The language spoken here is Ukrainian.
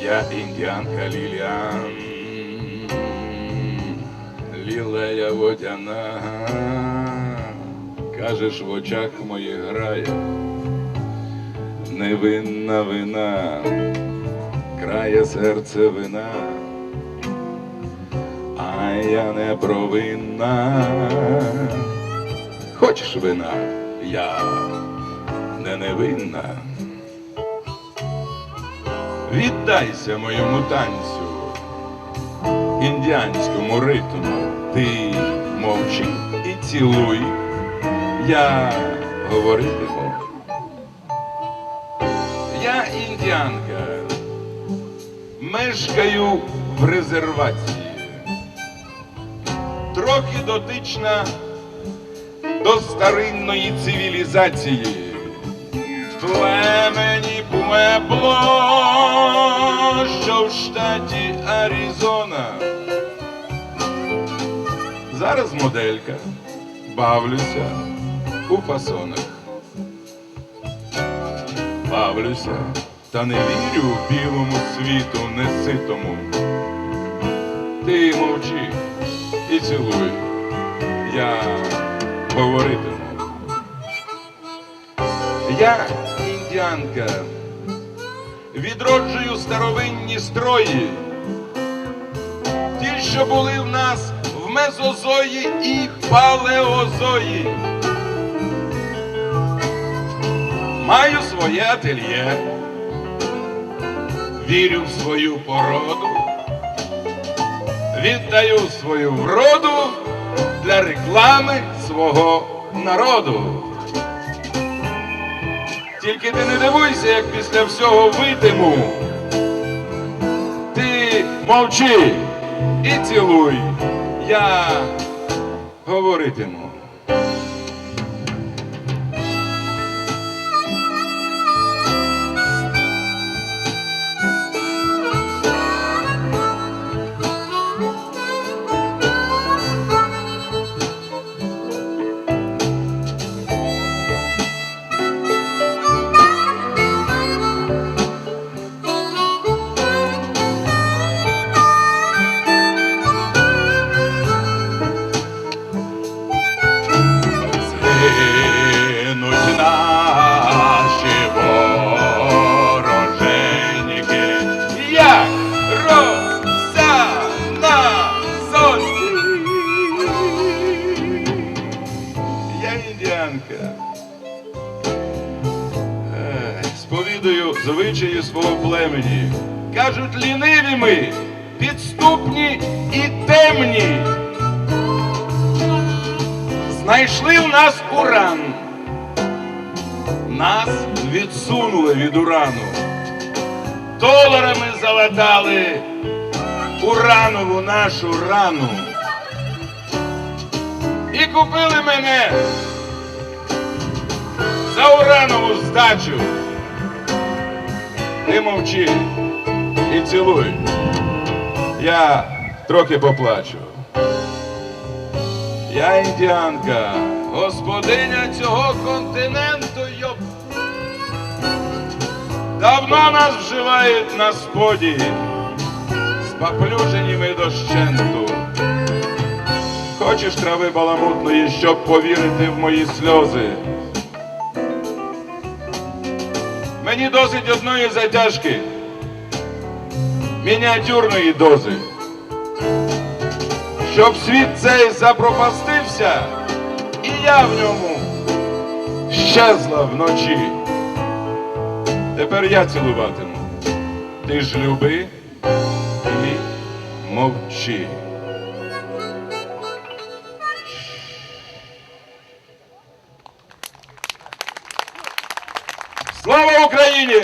Я індіанка Ліліан, лілея водяна, кажеш, в очах моїх грає, невинна вина, крає серце вина, а я не провинна. Хочеш вина, я не невинна. Віддайся моєму танцю, індіанському ритму. Ти мовчи і цілуй, я говоритиму. Я індіанка, мешкаю в резервації, трохи дотична до старинної цивілізації. Племені Пуебло, що в штаті Аризона. Зараз моделька, бавлюся у фасонах. Бавлюся, та не вірю білому світу неситому. Ти мовчи і цілуй, я говоритиму. Я індіанка, відроджую старовинні строї, ті, що були в нас в мезозої і палеозої. Маю своє ательє, вірю в свою породу, віддаю свою вроду для реклами свого народу. Тільки ти не дивуйся, як після всього витиму. Ти мовчи і цілуй. Я говоритиму. Сповідую звичаї свого племені. Кажуть, ліниві ми, підступні і темні. Знайшли в нас уран. Нас відсунули від урану. Доларами залатали уранову нашу рану. І купили мене за уранову здачу. Ти мовчи і цілуй. Я трохи поплачу. Я індіанка, господиня цього континенту, йоп. Давно нас вживають на споді, спаплюжені ми дощенту. Хочеш трави баламутної, щоб повірити в мої сльози? Мені досить одної затяжки, мініатюрної дози щоб світ цей запропастився, і я в ньому щезла вночі. Тепер я цілуватиму. Ти ж люби і мовчи. Слава Україні!